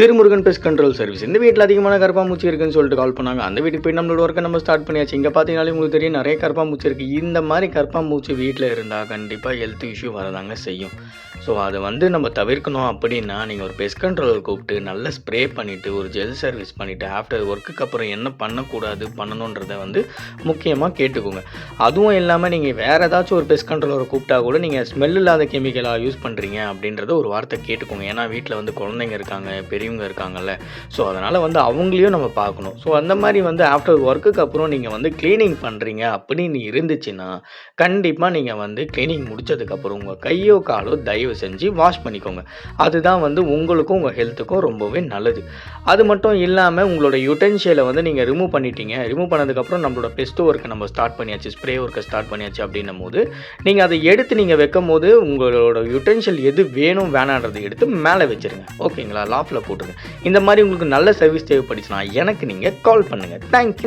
Thirumurugan pest control service இந்த வீட்டில் அதிகமான கரப்பாம்பூச்சி இருக்குன்னு சொல்லிட்டு கால் பண்ணாங்க. அந்த வீட்டுக்கு போய் நம்மளோட ஒர்க்கை நம்ம ஸ்டார்ட் பண்ணியாச்சு. இங்கே பார்த்தீங்கனாலே உங்களுக்கு தெரியும் நிறைய கரப்பாம்பூச்சி இருக்குது இந்த மாதிரி கரப்பாம்பூச்சி வீட்டில் இருந்தால் கண்டிப்பாக ஹெல்த் இஷ்யூ வரதாங்க செய்யும். ஸோ அதை வந்து நம்ம தவிர்க்கணும் அப்படின்னா நீங்கள் ஒரு பெஸ்ட் கண்ட்ரோலர் கூப்பிட்டு நல்லா ஸ்ப்ரே பண்ணிவிட்டு ஒரு ஜெல் சர்வீஸ் பண்ணிவிட்டு ஆஃப்டர் ஒர்க்குக்கு அப்புறம் என்ன பண்ணக்கூடாது பண்ணணுன்றதை வந்து முக்கியமாக கேட்டுக்கோங்க. அதுவும் இல்லாமல் நீங்கள் வேறு ஏதாச்சும் ஒரு பெஸ்ட் கண்ட்ரோலரை கூப்பிட்டா கூட நீங்கள் ஸ்மெல் இல்லாத கெமிக்கலாக யூஸ் பண்ணுறீங்க அப்படின்றத ஒரு வார்த்தை கேட்டுக்கோங்க. ஏன்னா வீட்டில் வந்து குழந்தைங்க இருக்காங்க பெரிய பெரியவங்க இருக்காங்கல்ல. ஸோ அதனால் வந்து அவங்களையும் நம்ம பார்க்கணும். ஸோ அந்த மாதிரி வந்து ஆஃப்டர் ஒர்க்குக்கு அப்புறம் நீங்கள் வந்து க்ளீனிங் பண்ணுறீங்க அப்படின்னு இருந்துச்சுன்னா கண்டிப்பாக நீங்கள் வந்து க்ளீனிங் முடிச்சதுக்கப்புறம் உங்கள் கையோ காலோ தயவு செஞ்சு வாஷ் பண்ணிக்கோங்க. அதுதான் வந்து உங்களுக்கும் உங்கள் ஹெல்த்துக்கும் ரொம்பவே நல்லது. அது மட்டும் இல்லாமல் உங்களோட யுட்டென்ஷியலை வந்து நீங்கள் ரிமூவ் பண்ணிட்டீங்க. ரிமூவ் பண்ணதுக்கப்புறம் நம்மளோட பெஸ்ட் ஒர்க்கை நம்ம ஸ்டார்ட் பண்ணியாச்சு ஸ்ப்ரே ஒர்க்கை ஸ்டார்ட் பண்ணியாச்சு அப்படின்னும் போது நீங்கள் அதை எடுத்து நீங்கள் வைக்கும் போது உங்களோட யுட்டென்ஷியல் எது வேணும் வேணான்றதை எடுத்து மேலே வச்சுருங்க. ஓகேங்களா லாஃபில் போட்டுருங்க இந்த மாதிரி உங்களுக்கு நல்ல சர்வீஸ் தேவைப்படுச்சுன்னா எனக்கு நீங்கள் கால் பண்ணுங்கள் தேங்க்யூ